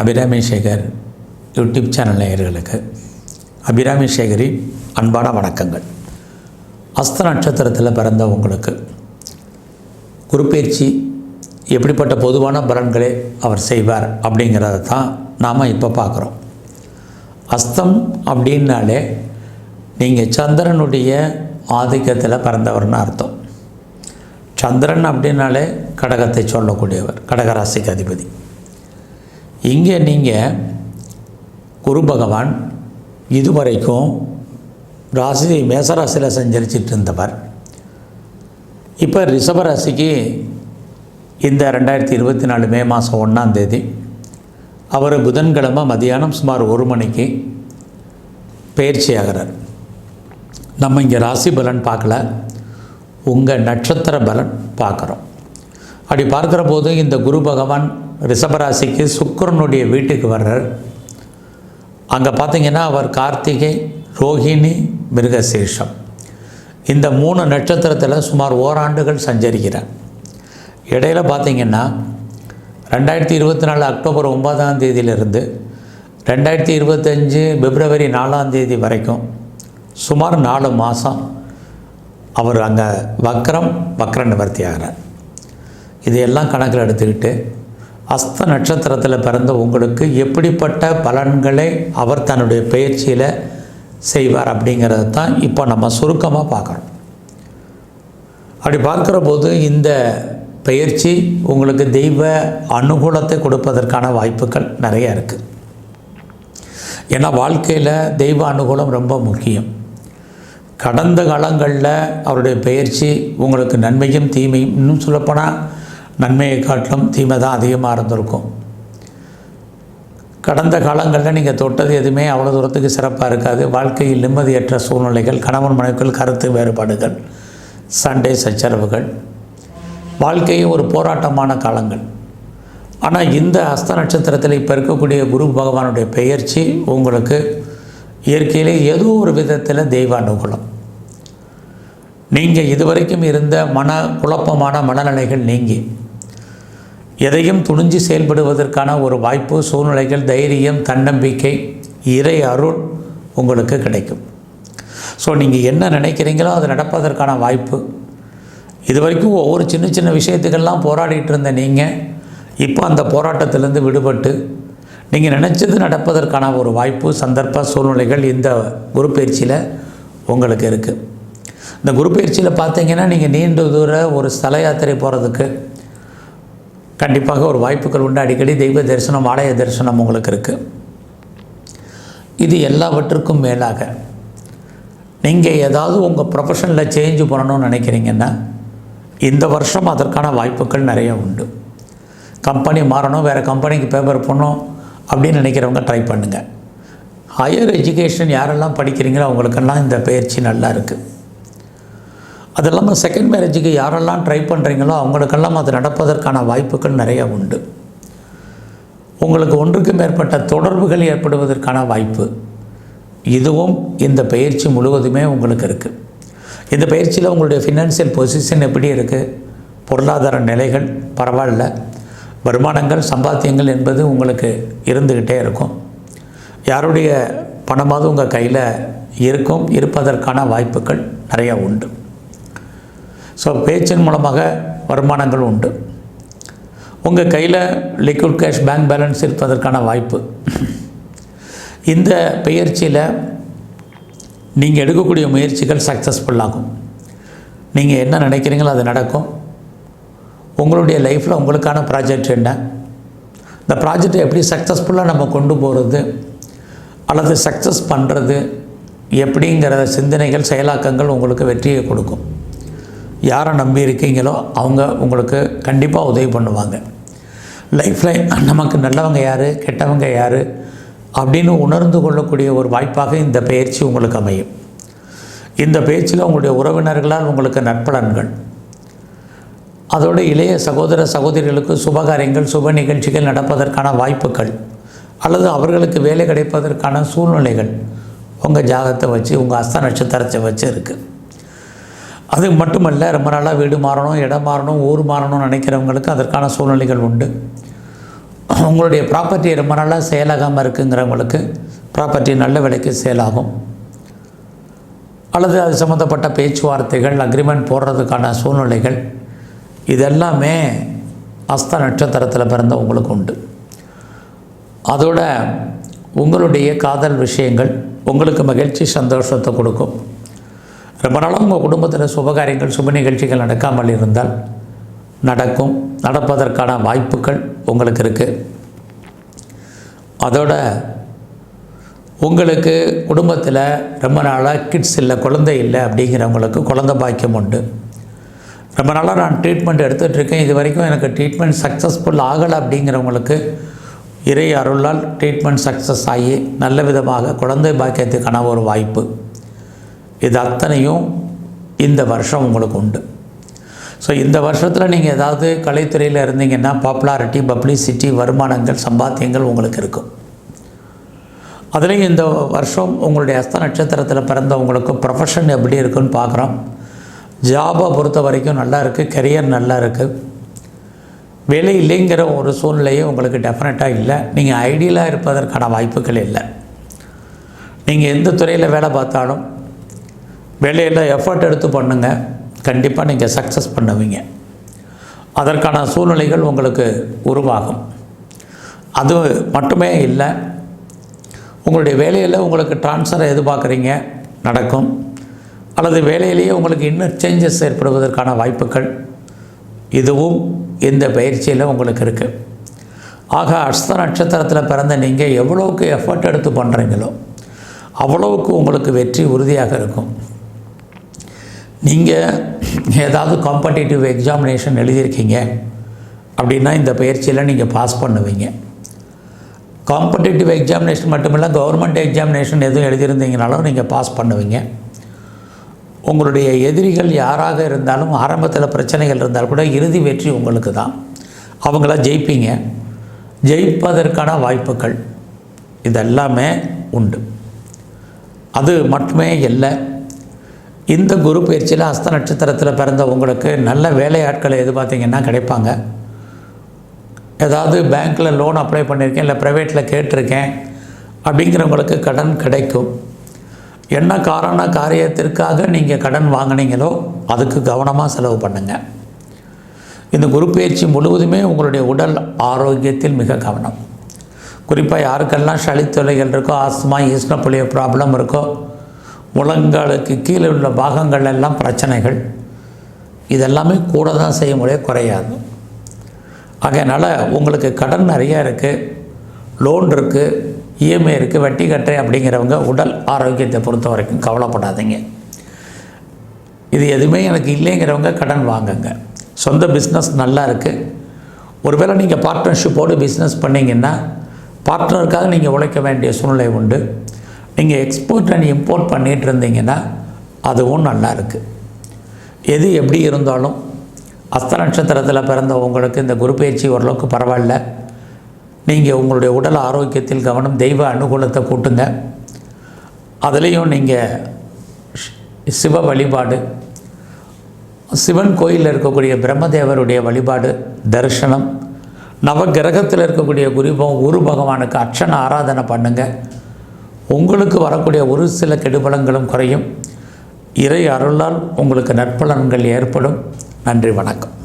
Abirami Sekar YouTube channel நேயர்களுக்கு அபிராமி சேகரின் அன்பான வணக்கங்கள். அஸ்த நட்சத்திரத்தில் பிறந்த உங்களுக்கு குருப்பயிற்சி எப்படிப்பட்ட பொதுவான பலன்களை அவர் செய்வார் அப்படிங்கிறத தான் நாம் இப்போ பார்க்குறோம். அஸ்தம் அப்படின்னாலே நீங்கள் சந்திரனுடைய ஆதிக்கத்தில் பிறந்தவர்னு அர்த்தம். சந்திரன் அப்படின்னாலே கடகத்தை சொல்லக்கூடியவர் கடகராசிக்கு அதிபதி. இங்கே நீங்கள் குரு பகவான் இதுவரைக்கும் ராசி மேசராசியில் சஞ்சரிச்சிட்டு இருந்தவர். இப்போ ரிஷபராசிக்கு இந்த ரெண்டாயிரத்தி இருபத்தி நாலு மே மாதம் ஒன்றாம் தேதி. அவர் புதன்கிழமை மதியானம் சுமார் ஒரு மணிக்கு பயிற்சி ஆகிறார். நம்ம இங்கே ராசி பலன் பார்க்கல. உங்கள் நட்சத்திர பலன் பார்க்குறோம். அப்படி பார்க்குற போது இந்த குரு பகவான் ரிஷபராசிக்கு சுக்கரனுடைய வீட்டுக்கு வர்றார். அங்கே பார்த்தீங்கன்னா அவர் கார்த்திகை ரோஹிணி மிருகசேஷம். இந்த மூணு நட்சத்திரத்தில் சுமார் ஓராண்டுகள் சஞ்சரிக்கிறார். இடையில பார்த்தீங்கன்னா ரெண்டாயிரத்தி இருபத்தி நாலு அக்டோபர் ஒன்பதாம் தேதியிலிருந்து ரெண்டாயிரத்தி இருபத்தஞ்சு பிப்ரவரி நாலாம் தேதி வரைக்கும் சுமார் நாலு மாதம் அவர் அங்கே வக்ரம் வக்ர நிவர்த்தி ஆகிறார் இதையெல்லாம் கணக்கில் எடுத்துக்கிட்டு அஸ்த நட்சத்திரத்தில் பிறந்த உங்களுக்கு எப்படிப்பட்ட பலன்களை அவர் தன்னுடைய பயிற்சியில் செய்வார் அப்படிங்கிறத தான் இப்போ நம்ம சுருக்கமாக பார்க்குறோம் அப்படி பார்க்குற போது இந்த பயிற்சி உங்களுக்கு தெய்வ அனுகூலத்தை கொடுப்பதற்கான வாய்ப்புகள் நிறைய இருக்குது ஏன்னா வாழ்க்கையில் தெய்வ அனுகூலம் ரொம்ப முக்கியம். கடந்த காலங்களில் அவருடைய பயிற்சி உங்களுக்கு நன்மையும் தீமையும் இன்னும் சொல்லப்போனால் நன்மையை காட்டிலும் தீமை தான் அதிகமாக இருந்திருக்கும். கடந்த காலங்களில் நீங்கள் தொட்டது எதுவுமே அவ்வளோ தூரத்துக்கு சிறப்பாக இருக்காது. வாழ்க்கையில் நிம்மதியற்ற சூழ்நிலைகள் கணவன் மனைவிக்குள் கருத்து வேறுபாடுகள் சண்டை சச்சரவுகள். வாழ்க்கையும் ஒரு போராட்டமான காலங்கள். ஆனால் இந்த அஸ்த நட்சத்திரத்தில் இப்போ இருக்கக்கூடிய குரு பகவானுடைய பெயர்ச்சி உங்களுக்கு இயற்கையிலே ஏதோ ஒரு விதத்தில் தெய்வ அனுகூலம் நீங்கள் இதுவரைக்கும் இருந்த மன குழப்பமான மனநிலைகள் நீங்கி எதையும் துணிஞ்சு செயல்படுவதற்கான ஒரு வாய்ப்பு சூழ்நிலைகள் தைரியம் தன்னம்பிக்கை இறை அருள் உங்களுக்கு கிடைக்கும். ஸோ நீங்கள் என்ன நினைக்கிறீங்களோ அது நடப்பதற்கான வாய்ப்பு. இது வரைக்கும் ஒவ்வொரு சின்ன சின்ன விஷயத்துக்கெல்லாம் போராடிட்டு இருந்த நீங்கள் இப்போ அந்த போராட்டத்திலேருந்து விடுபட்டு நீங்கள் நினச்சது நடப்பதற்கான ஒரு வாய்ப்பு சந்தர்ப்ப சூழ்நிலைகள் இந்த குரு பயிற்சியில் உங்களுக்கு இருக்குது இந்த குரு பயிற்சியில் பார்த்தீங்கன்னா நீங்கள் நீண்ட தூர ஒரு ஸ்தல யாத்திரை போகிறதுக்கு கண்டிப்பாக ஒரு வாய்ப்புகள் உண்டு. அடிக்கடி தெய்வ தரிசனம் ஆலய தரிசனம் உங்களுக்கு இருக்குது இது எல்லாவற்றுக்கும் மேலாக நீங்கள் ஏதாவது உங்கள் ப்ரொஃபஷனில் சேஞ்ச் பண்ணணும்னு நினைக்கிறீங்கன்னா இந்த வருஷம் அதற்கான வாய்ப்புகள் நிறைய உண்டு. கம்பெனி மாறணும் வேறு கம்பெனிக்கு பேப்பர் பண்ணணும் அப்படின்னு நினைக்கிறவங்க ட்ரை பண்ணுங்கள் ஹையர் எஜுகேஷன் யாரெல்லாம் படிக்கிறீங்களோ அவங்களுக்கெல்லாம் இந்த பயிற்சி நல்லா இருக்குது அது இல்லாமல் செகண்ட் மேரேஜுக்கு யாரெல்லாம் ட்ரை பண்ணுறீங்களோ அவங்களுக்கெல்லாம் அது நடப்பதற்கான வாய்ப்புகள் நிறைய உண்டு. உங்களுக்கு ஒன்றுக்கு மேற்பட்ட தொடர்புகள் ஏற்படுவதற்கான வாய்ப்பு. இதுவும் இந்த பயிற்சி முழுவதுமே உங்களுக்கு இருக்குது இந்த பயிற்சியில் உங்களுடைய ஃபினான்சியல் பொசிஷன் எப்படி இருக்குது பொருளாதார நிலைகள் பரவாயில்ல. வருமானங்கள் சம்பாத்தியங்கள் என்பது உங்களுக்கு இருந்துக்கிட்டே இருக்கும். யாருடைய பணமாவது உங்கள் கையில் இருக்கும் இருப்பதற்கான வாய்ப்புகள் நிறையா உண்டு. ஸோ பேச்சின் மூலமாக வருமானங்கள் உண்டு. உங்கள் கையில் லிக்விட் கேஷ் பேங்க் பேலன்ஸ் இருப்பதற்கான வாய்ப்பு. இந்த பயிற்சியில் நீங்கள் எடுக்கக்கூடிய முயற்சிகள் சக்ஸஸ்ஃபுல்லாகும் நீங்கள் என்ன நினைக்கிறீங்களோ அது நடக்கும். உங்களுடைய லைஃப்பில் உங்களுக்கான ப்ராஜெக்ட் என்ன? இந்த ப்ராஜெக்டை எப்படி சக்ஸஸ்ஃபுல்லாக நம்ம கொண்டு போகிறது அல்லது சக்ஸஸ் பண்ணுறது எப்படிங்கிற சிந்தனைகள் செயலாக்கங்கள் உங்களுக்கு வெற்றியை கொடுக்கும். யாரை நம்பி இருக்கீங்களோ அவங்க உங்களுக்கு கண்டிப்பாக உதவி பண்ணுவாங்க. லைஃப்பில் நமக்கு நல்லவங்க யார் கெட்டவங்க யார் அப்படின்னு உணர்ந்து கொள்ளக்கூடிய ஒரு வாய்ப்பாக இந்த பயிற்சி உங்களுக்கு அமையும். இந்த பயிற்சியில் உங்களுடைய உறவினர்களால் உங்களுக்கு நற்பலன்கள். அதோடு இளைய சகோதர சகோதரிகளுக்கு சுபகாரியங்கள் சுப நிகழ்ச்சிகள் நடப்பதற்கான வாய்ப்புகள் அல்லது அவர்களுக்கு வேலை கிடைப்பதற்கான சூழ்நிலைகள் உங்கள் ஜாதகத்தை வச்சு உங்கள் அஸ்த நட்சத்திரத்தை வச்சு இருக்குது அது மட்டுமல்ல ரொம்ப நாளாக வீடு மாறணும் இடம் மாறணும் ஊர் மாறணும்னு நினைக்கிறவங்களுக்கு அதற்கான சூழ்நிலைகள் உண்டு. உங்களுடைய ப்ராப்பர்ட்டி ரொம்ப நாளாக சேலாகாமல் இருக்குங்கிறவங்களுக்கு ப்ராப்பர்ட்டி நல்ல விலைக்கு சேலாகும். அல்லது அது சம்மந்தப்பட்ட பேச்சுவார்த்தைகள் அக்ரிமெண்ட் போடுறதுக்கான சூழ்நிலைகள் இதெல்லாமே அஸ்த நட்சத்திரத்தில் பிறந்த உங்களுக்கு உண்டு. அதோட உங்களுடைய காதல் விஷயங்கள் உங்களுக்கு மகிழ்ச்சி சந்தோஷத்தை கொடுக்கும். ரொம்ப நாளாக உங்கள் குடும்பத்தில் சுபகாரியங்கள் சுப நிகழ்ச்சிகள் நடக்காமல் இருந்தால் நடக்கும் நடப்பதற்கான வாய்ப்புகள் உங்களுக்கு இருக்குது அதோட உங்களுக்கு குடும்பத்தில் ரொம்ப நாளாக கிட்ஸ் இல்லை குழந்தை இல்லை அப்படிங்கிறவங்களுக்கு குழந்தை பாக்கியம் உண்டு. ரொம்ப நாளாக நான் ட்ரீட்மெண்ட் எடுத்துகிட்ருக்கேன் இது வரைக்கும் எனக்கு ட்ரீட்மெண்ட் சக்ஸஸ்ஃபுல் ஆகலை அப்படிங்கிறவங்களுக்கு இறை அருளால் ட்ரீட்மெண்ட் சக்ஸஸ் ஆகி நல்ல விதமாக குழந்தை பாக்கியத்துக்கான ஒரு வாய்ப்பு. இது அத்தனையும் இந்த வருஷம் உங்களுக்கு உண்டு. ஸோ இந்த வருஷத்தில் நீங்கள் ஏதாவது கலைத்துறையில் இருந்தீங்கன்னா பாப்புலாரிட்டி பப்ளிசிட்டி வருமானங்கள் சம்பாத்தியங்கள் உங்களுக்கு இருக்கும். அதுலேயும் இந்த வருஷம் உங்களுடைய அஸ்த நட்சத்திரத்தில் பிறந்தவங்களுக்கு ப்ரொஃபஷன் எப்படி இருக்குன்னு பார்க்குறோம். ஜாபை பொறுத்த வரைக்கும் நல்லா இருக்குது கெரியர் நல்லா இருக்குது வேலை இல்லைங்கிற ஒரு சூழ்நிலையே உங்களுக்கு டெஃபினட்டாக இல்லை. நீங்கள் ஐடியலாக இருப்பதற்கான வாய்ப்புகள் இல்லை. நீங்கள் எந்த துறையில் வேலை பார்த்தாலும் வேலையில் எஃபர்ட் எடுத்து பண்ணுங்கள் கண்டிப்பாக நீங்கள் சக்ஸஸ் பண்ணுவீங்க. அதற்கான சூழ்நிலைகள் உங்களுக்கு உருவாகும். அது மட்டுமே இல்லை உங்களுடைய வேலையில் உங்களுக்கு ட்ரான்ஸ்ஃபரை எதிர்பார்க்குறீங்க நடக்கும். அல்லது வேலையிலேயே உங்களுக்கு இன்னும் சேஞ்சஸ் ஏற்படுவதற்கான வாய்ப்புகள் இதுவும் இந்த பயிற்சியில் உங்களுக்கு இருக்குது ஆக அஸ்த நட்சத்திரத்தில் பிறந்த நீங்கள் எவ்வளோவுக்கு எஃபர்ட் எடுத்து பண்ணுறீங்களோ அவ்வளவுக்கு உங்களுக்கு வெற்றி உறுதியாக இருக்கும். நீங்கள் ஏதாவது காம்படேட்டிவ் எக்ஸாமினேஷன் எழுதியிருக்கீங்க அப்படின்னா இந்த பயிற்சியில் நீங்கள் பாஸ் பண்ணுவீங்க. காம்படேட்டிவ் எக்ஸாமினேஷன் மட்டுமில்லை கவர்மெண்ட் எக்ஸாமினேஷன் எதுவும் எழுதியிருந்தீங்கனாலும் நீங்கள் பாஸ் பண்ணுவீங்க. உங்களுடைய எதிரிகள் யாராக இருந்தாலும் ஆரம்பத்தில் பிரச்சனைகள் இருந்தால் கூட இறுதி வெற்றி உங்களுக்கு தான். அவங்கள ஜெயிப்பீங்க. ஜெயிப்பதற்கான வாய்ப்புகள் இதெல்லாமே உண்டு. அது மட்டுமே இல்லை இந்த குரு பயிற்சியில் அஸ்த நட்சத்திரத்தில் பிறந்த உங்களுக்கு நல்ல வேலையாட்களை எதிர்பார்த்தீங்கன்னா கிடைப்பாங்க. ஏதாவது பேங்க்கில் லோன் அப்ளை பண்ணியிருக்கேன் இல்லை ப்ரைவேட்டில் கேட்டிருக்கேன் அப்படிங்கிறவங்களுக்கு கடன் கிடைக்கும். என்ன காரண காரியத்திற்காக நீங்கள் கடன் வாங்கினீங்களோ அதுக்கு கவனமாக செலவு பண்ணுங்கள் இந்த குரு பயிற்சி முழுவதுமே உங்களுடைய உடல் ஆரோக்கியத்தில் மிக கவனம். குறிப்பாக யாருக்கெல்லாம் சளித்தொலைகள் இருக்கோ ஆஸ்துமா ஈஸ்னப்புலிய ப்ராப்ளம் இருக்கோ முழங்காலுக்கு கீழே உள்ள பாகங்கள் எல்லாம் பிரச்சனைகள். இதெல்லாமே கூட தான் செய்ய முடியாது குறையாது. அதனால் உங்களுக்கு கடன் நிறையா இருக்குது லோன் இருக்குது இஎம்ஐ இருக்குது வட்டி கட்டை அப்படிங்கிறவங்க உடல் ஆரோக்கியத்தை பொறுத்த வரைக்கும் கவலைப்படாதீங்க. இது எதுவுமே எனக்கு இல்லைங்கிறவங்க கடன் வாங்குங்க. சொந்த பிஸ்னஸ் நல்லா இருக்குது ஒருவேளை நீங்கள் பார்ட்னர்ஷிப்போடு பிஸ்னஸ் பண்ணிங்கன்னா பார்ட்னருக்காக நீங்கள் உழைக்க வேண்டிய சூழ்நிலை உண்டு. நீங்கள் எக்ஸ்போர்ட் அண்ட் இம்போர்ட் பண்ணிகிட்டு இருந்தீங்கன்னா அதுவும் நல்லா இருக்குது எது எப்படி இருந்தாலும் அஸ்த நட்சத்திரத்தில் பிறந்த உங்களுக்கு இந்த குரு பயிற்சி ஓரளவுக்கு பரவாயில்ல. நீங்கள் உங்களுடைய உடல் ஆரோக்கியத்தில் கவனம் தெய்வ அனுகூலத்தை கூட்டுங்க. அதுலேயும் நீங்கள் சிவ வழிபாடு சிவன் கோயிலில் இருக்கக்கூடிய பிரம்மதேவருடைய வழிபாடு தரிசனம் நவகிரகத்தில் இருக்கக்கூடிய குரு குரு பகவானுக்கு அர்ச்சனை ஆராதனை பண்ணுங்கள் உங்களுக்கு வரக்கூடிய ஒரு சில கெடுபலங்களும் குறையும். இறை அருளால் உங்களுக்கு நற்பலன்கள் ஏற்படும். நன்றி வணக்கம்.